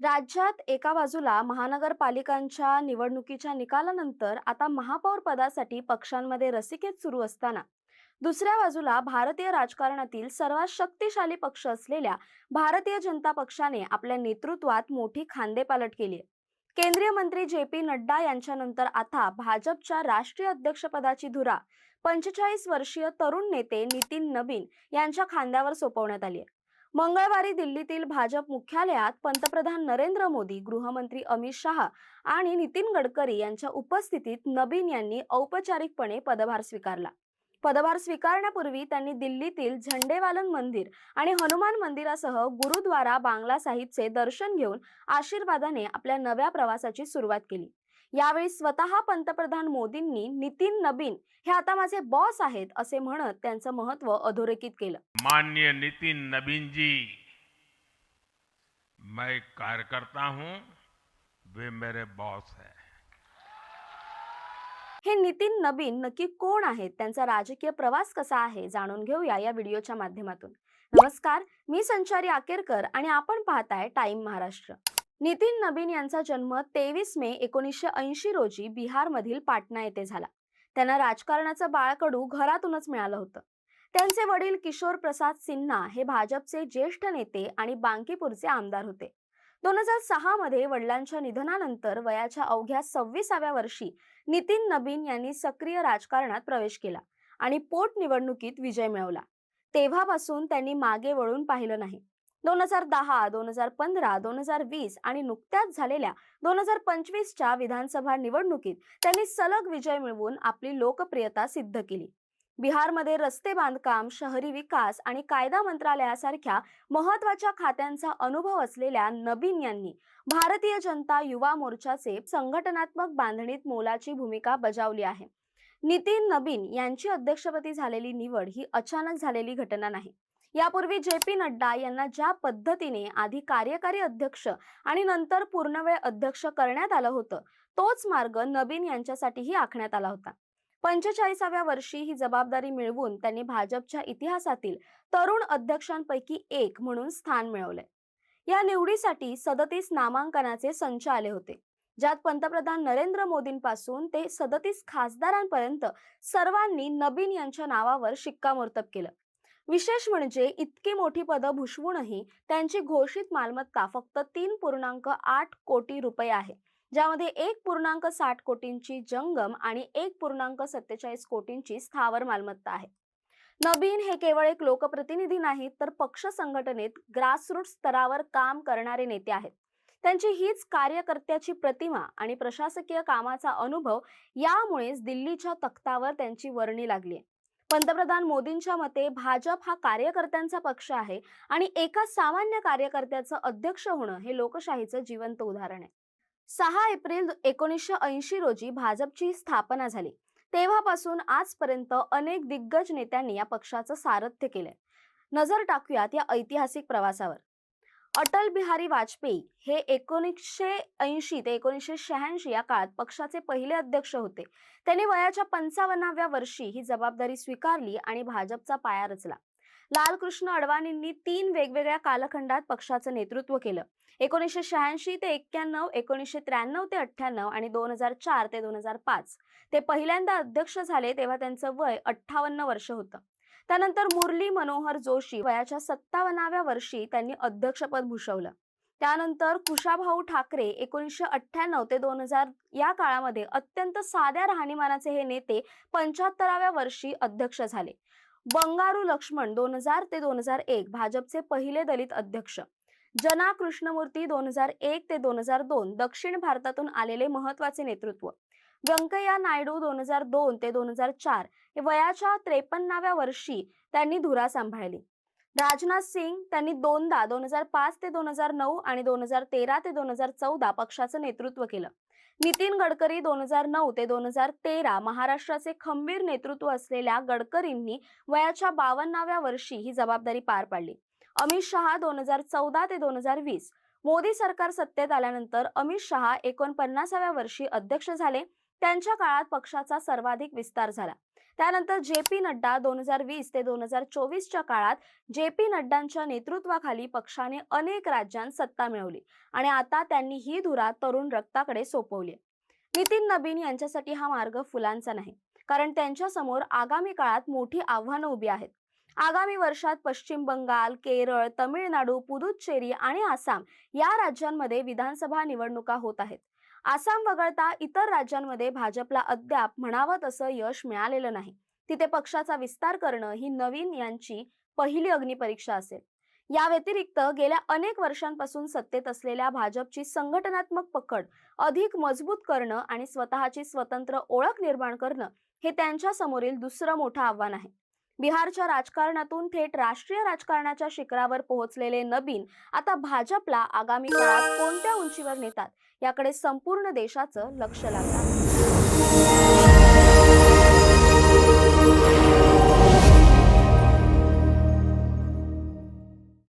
राज्यात एका बाजूला महानगरपालिकांच्या निवडणुकीच्या निकालानंतर आता महापौर पदासाठी पक्षांमध्ये रसिकेत सुरू असताना. दुसऱ्या बाजूला भारतीय राजकारणातील सर्वात शक्तिशाली पक्ष असलेल्या भारतीय जनता पक्षाने आपल्या नेतृत्वात मोठी खांदेपालट केली आहे. केंद्रीय मंत्री जे पी नड्डा यांच्यानंतर आता भाजपच्या राष्ट्रीय अध्यक्षपदाची धुरा पंचेचाळीस वर्षीय तरुण नेते नितीन नबीन यांच्या खांद्यावर सोपवण्यात आली आहे. मंगळवारी दिल्लीतील भाजप मुख्यालयात पंतप्रधान नरेंद्र मोदी गृहमंत्री अमित शहा आणि नितीन गडकरी यांच्या उपस्थितीत नबीन यांनी औपचारिकपणे पदभार स्वीकारला. पदभार स्वीकारण्यापूर्वी त्यांनी दिल्लीतील झंडेवालन मंदिर आणि हनुमान मंदिरासह गुरुद्वारा बांगला साहिबचे दर्शन घेऊन आशीर्वादाने आपल्या नव्या प्रवासाची सुरुवात केली. यावेळी स्वतः पंतप्रधान मोदींनी नितीन नबीन हे आता माझे बॉस आहेत असे म्हणत त्यांचं महत्त्व अधोरेखित केलं. माननीय नितिन नवीन जी मैं कार्यकर्ता हूं वे मेरे बॉस हैं। हे नितीन नबीन नक्की कोण आहेत? त्यांचा राजकीय प्रवास कसा आहे? जाणून घेऊया या व्हिडिओच्या माध्यमातून. नमस्कार मी संचारी आकेरकर आणि आपण पाहताय टाइम महाराष्ट्र. नितीन नबीन यांचा जन्म तेवीस मे एकोणीसशे ऐंशी रोजी बिहारमधील पाटणा येथे झाला. त्यांना राजकारणाचं बाळकडू घरातूनच मिळालं होतं. त्यांचे वडील किशोर प्रसाद सिन्हा हे भाजपचे ज्येष्ठ नेते आणि बांकीपूरचे आमदार होते. दोन हजार सहा मध्ये वडिलांच्या निधनानंतर वयाच्या अवघ्या सव्वीसाव्या वर्षी नितीन नबीन यांनी सक्रिय राजकारणात प्रवेश केला आणि पोटनिवडणुकीत विजय मिळवला. तेव्हापासून त्यांनी मागे वळून पाहिलं नाही. दोन हजार दहा दोन हजार पंधरा दोन हजार वीस आणि नुकत्याच झालेल्या दोन हजार पंचवीसच्या विधानसभा निवडणुकीत त्यांनी सलग विजय मिळवून आपली लोकप्रियता सिद्ध केली. बिहारमध्ये रस्ते बांधकाम शहरी विकास आणि कायदा मंत्रालयासारख्या महत्त्वाच्या खात्यांचा अनुभव असलेल्या नबीन यांनी भारतीय जनता युवा मोर्चाचे संघटनात्मक बांधणीत मोलाची भूमिका बजावली आहे. नितीन नबीन यांची अध्यक्षपदी झालेली निवड ही अचानक झालेली घटना नाही. यापूर्वी जे पी नड्डा यांना ज्या पद्धतीने आधी कार्यकारी अध्यक्ष आणि नंतर पूर्णवेळ अध्यक्ष करण्यात आलं होतं तोच मार्ग नबीन यांच्यासाठीही आखण्यात आला होता. पंचेचाळीसाव्या वर्षी ही जबाबदारी मिळवून त्यांनी भाजपच्या इतिहासातील तरुण अध्यक्षांपैकी एक म्हणून स्थान मिळवले या निवडीसाठी सदतीस नामांकनाचे संच आले होते ज्यात पंतप्रधान नरेंद्र मोदींपासून ते सदतीस खासदारांपर्यंत सर्वांनी नबीन यांच्या नावावर शिक्कामोर्तब केलं. विशेष म्हणजे इतकी मोठी पदं भुषवूनही त्यांची घोषित मालमत्ता फक्त तीन पूर्णांक आठ कोटी रुपये आहे. ज्यामध्ये एक पूर्णांक साठ कोटींची जंगम आणि एक पूर्णांक सत्तेचाळीस कोटींची स्थावर मालमत्ता आहे. नबीन हे केवळ एक लोकप्रतिनिधी नाहीत तर पक्ष संघटनेत ग्रासरूट स्तरावर काम करणारे नेते आहेत. त्यांची हीच कार्यकर्त्याची प्रतिमा आणि प्रशासकीय कामाचा अनुभव यामुळेच दिल्लीच्या तख्तावर त्यांची वर्णी लागली पंतप्रधान मोदींच्या मते भाजप हा कार्यकर्त्यांचा पक्ष आहे आणि एका सामान्य कार्यकर्त्याचं अध्यक्ष होणं हे लोकशाहीचं जिवंत उदाहरण आहे. सहा एप्रिल एकोणीसशे ऐंशी रोजी भाजपची स्थापना झाली. तेव्हापासून आजपर्यंत अनेक दिग्गज नेत्यांनी या पक्षाचं सारथ्य केलंय. नजर टाकूयात या ऐतिहासिक प्रवासावर. अटल बिहारी वाजपेयी हे एकोणीसशे ऐंशी ते एकोणीसशे शहाऐंशी या काळात पक्षाचे पहिले अध्यक्ष होते. त्यांनी वयाच्या पंचावन्नाव्या वर्षी ही जबाबदारी स्वीकारली आणि भाजपचा पाया रचला. लालकृष्ण अडवाणींनी तीन वेगवेगळ्या कालखंडात पक्षाचं नेतृत्व केलं. एकोणीसशे शहाऐंशी ते एक्क्याण्णव एकोणीसशे त्र्याण्णव ते अठ्ठ्याण्णव आणि दोन हजार चार ते दोन हजार पाच ते पहिल्यांदा अध्यक्ष झाले तेव्हा त्यांचं वय अठ्ठावन्न वर्ष होतं. त्यानंतर मुरली मनोहर जोशी वयाच्या सत्तावन्नाव्या वर्षी त्यांनी अध्यक्षपद भूषवलं. त्यानंतर कुशाभाऊ ठाकरे एकोणीसशे अठ्ठ्याण्णव ते दोन हजार या काळामध्ये अत्यंत साध्या राहणीमानाचे हे नेते पंच्याहत्तराव्या वर्षी अध्यक्ष झाले. बंगारू लक्ष्मण दोन हजार ते दोन हजार एक भाजपचे पहिले दलित अध्यक्ष. जना कृष्णमूर्ती दोन हजार एक ते दोन हजार दोन दक्षिण भारतातून आलेले महत्त्वाचे नेतृत्व. व्यंकय्या नायडू दोन हजार दोन ते दोन हजार चार हे वयाच्या त्रेपन्नाव्या वर्षी त्यांनी धुरा सांभाळली राजनाथ सिंग त्यांनी दोनदा दोन हजार पाच ते दोन हजार नऊ आणि दोन हजार तेरा ते दोन हजार चौदा पक्षाचं नेतृत्व केलं नितीन गडकरी दोन हजार नऊ ते दोन हजार तेरा महाराष्ट्राचे खंबीर नेतृत्व असलेल्या गडकरींनी वयाच्या बावन्नाव्या वर्षी ही जबाबदारी पार पाडली अमित शहा दोन हजार चौदा ते दोन हजार वीस मोदी सरकार सत्तेत आल्यानंतर अमित शहा एकोणपन्नासाव्या वर्षी अध्यक्ष झाले त्यांच्या काळात पक्षाचा सर्वाधिक विस्तार झाला. त्यानंतर जे पी नड्डा दोन हजार वीस ते दोन हजार चोवीसच्या काळात जे पी नड्डांच्या नेतृत्वाखाली पक्षाने अनेक राज्यांत सत्ता मिळवली आणि आता त्यांनी ही धुरा तरुण रक्ताकडे सोपवली नितीन नबीन यांच्यासाठी हा मार्ग फुलांचा नाही कारण त्यांच्यासमोर आगामी काळात मोठी आव्हानं उभी आहेत. आगामी वर्षात पश्चिम बंगाल केरळ तमिळनाडू पुदुच्चेरी आणि आसाम या राज्यांमध्ये विधानसभा निवडणुका होत आहेत. आसाम वगळता इतर राज्यांमध्ये भाजपला अद्याप म्हणावं तसं यश मिळालेलं नाही. तिथे पक्षाचा विस्तार करणं ही नवीन यांची पहिली अग्निपरीक्षा असेल. या व्यतिरिक्त गेल्या अनेक वर्षांपासून सत्तेत असलेल्या भाजपची संघटनात्मक पकड अधिक मजबूत करणं आणि स्वतःची स्वतंत्र ओळख निर्माण करणं हे त्यांच्या समोरील दुसरं मोठं आव्हान आहे. बिहारच्या राजकारणातून थेट राष्ट्रीय राजकारणाच्या शिखरावर पोहोचलेले नबीन आता भाजपला आगामी काळात कोणत्या उंचीवर नेतात? याकडे संपूर्ण देशाचं लक्ष लागलं